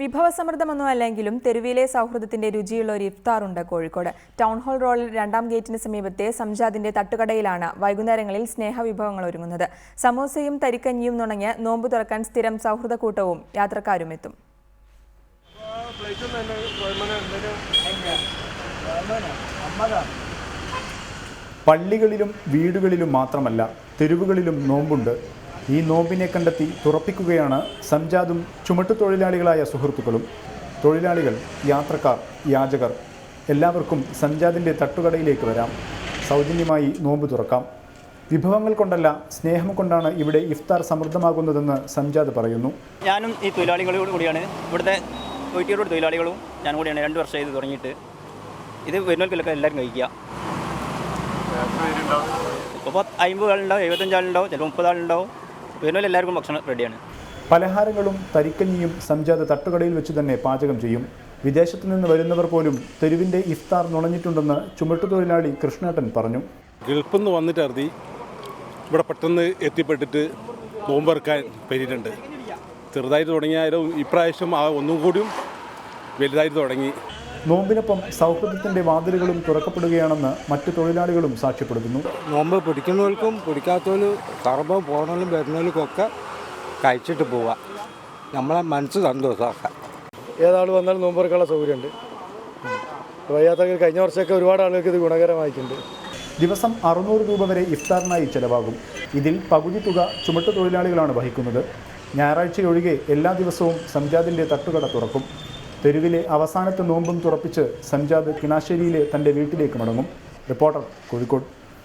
വിഭവസമൃദ്ധമൊന്നും അല്ലെങ്കിലും തെരുവിലെ സൗഹൃദത്തിന്റെ രുചിയുള്ള ഒരു ഇഫ്താറുണ്ട് കോഴിക്കോട്. ടൗൺ ഹാൾ റോഡിൽ രണ്ടാം ഗേറ്റിന് സമീപത്തെ സംജാദിന്റെ തട്ടുകടയിലാണ് വൈകുന്നേരങ്ങളിൽ സ്നേഹ വിഭവങ്ങൾ ഒരുങ്ങുന്നത്. സമോസയും തരിക്കഞ്ഞിയും നുണഞ്ഞ് നോമ്പ് തുറക്കാൻ സ്ഥിരം സൗഹൃദക്കൂട്ടവും യാത്രക്കാരും എത്തും പള്ളികളിലും വീടുകളിലും മാത്രമല്ല തെരുവുകളിലും നോമ്പുണ്ട്. ഈ നോമ്പിനെ കണ്ടെത്തി തുറപ്പിക്കുകയാണ് സംജാതും ചുമട്ടുതൊഴിലാളികളായ സുഹൃത്തുക്കളും. തൊഴിലാളികൾ യാത്രക്കാർ യാചകർ എല്ലാവർക്കും സംജാദിന്റെ തട്ടുകടയിലേക്ക് വരാം. സൗജന്യമായി നോമ്പ് തുറക്കാം. വിഭവങ്ങൾ കൊണ്ടല്ല സ്നേഹം കൊണ്ടാണ് ഇവിടെ ഇഫ്താർ സമൃദ്ധമാകുന്നതെന്ന് സംജാദ് പറയുന്നു. ഞാനും ഈ തൊഴിലാളികളോട് കൂടിയാണ്. ഇവിടുത്തെ തൊഴിറ്റൂരോട് തൊഴിലാളികളും ഞാൻ കൂടിയാണ് രണ്ട് വർഷം ഇത് തുടങ്ങിയിട്ട്. ഇത് വരുന്നവർക്കൊക്കെ എല്ലാവരും കഴിക്കുക. ഇപ്പോൾ അമ്പത് ആളുണ്ടാവും എഴുപത്തഞ്ച് ആളുണ്ടാവും ചിലപ്പോൾ മുപ്പത് ആളുണ്ടാവും. വരുന്നവർ എല്ലാവർക്കും ഭക്ഷണം റെഡിയാണ് പലഹാരങ്ങളും തരിക്കഞ്ഞിയും സംജാത തട്ടുകടയിൽ വെച്ച് തന്നെ പാചകം ചെയ്യും. വിദേശത്തു നിന്ന് വരുന്നവർ പോലും തെരുവിന്റെ ഇഫ്താർ നുണഞ്ഞിട്ടുണ്ടെന്ന് ചുമട്ടുതൊഴിലാളി കൃഷ്ണേട്ടൻ പറഞ്ഞു. ഗൾഫിൽ നിന്ന് വന്നിട്ട് അറുതി ഇവിടെ പെട്ടെന്ന് എത്തിപ്പെട്ടിട്ട് നോമ്പെറുക്കാൻ പറ്റിയിട്ടുണ്ട് ചെറുതായിട്ട് തുടങ്ങിയാലും ഇപ്രാവശ്യം ആ ഒന്നും കൂടിയും വലുതായിട്ട് തുടങ്ങി. നോമ്പിനൊപ്പം സൗഹൃദത്തിന്റെ വാതിലുകളും തുറക്കപ്പെടുകയാണെന്ന് മറ്റു തൊഴിലാളികളും സാക്ഷ്യപ്പെടുത്തുന്നു. നോമ്പ് പിടിക്കുന്നവർക്കും പിടിക്കാത്തവരും കറുമ്പോ പോണലും വരുന്നവർക്കും ഒക്കെ കഴിച്ചിട്ട് പോവാം. നമ്മളെ മനസ്സ് സന്തോഷമാക്കാം ഏതാൾ വന്നാലും നോമ്പ് തുറക്കാനുള്ള സൗകര്യമുണ്ട്. വയ്യാത്തവർക്ക് കഴിഞ്ഞ വർഷമൊക്കെ ഒരുപാട് ആളുകൾക്ക് ഇത് ഗുണകരമായിട്ടുണ്ട്. ദിവസം അറുന്നൂറ് രൂപ വരെ ഇഫ്താറിനായി ചെലവാകും. ഇതിൽ പകുതി തുക ചുമട്ടു തൊഴിലാളികളാണ് വഹിക്കുന്നത്. ഞായറാഴ്ചയൊഴികെ എല്ലാ ദിവസവും സംജാദിന്റെ തട്ടുകട തുറക്കും. തെരുവിലെ അവസാനത്തെ നോമ്പും തുറപ്പിച്ച് സംജാദ് കിണാശ്ശേരിയിലെ തന്റെ വീട്ടിലേക്ക് മടങ്ങും. റിപ്പോർട്ടർ കോഴിക്കോട്.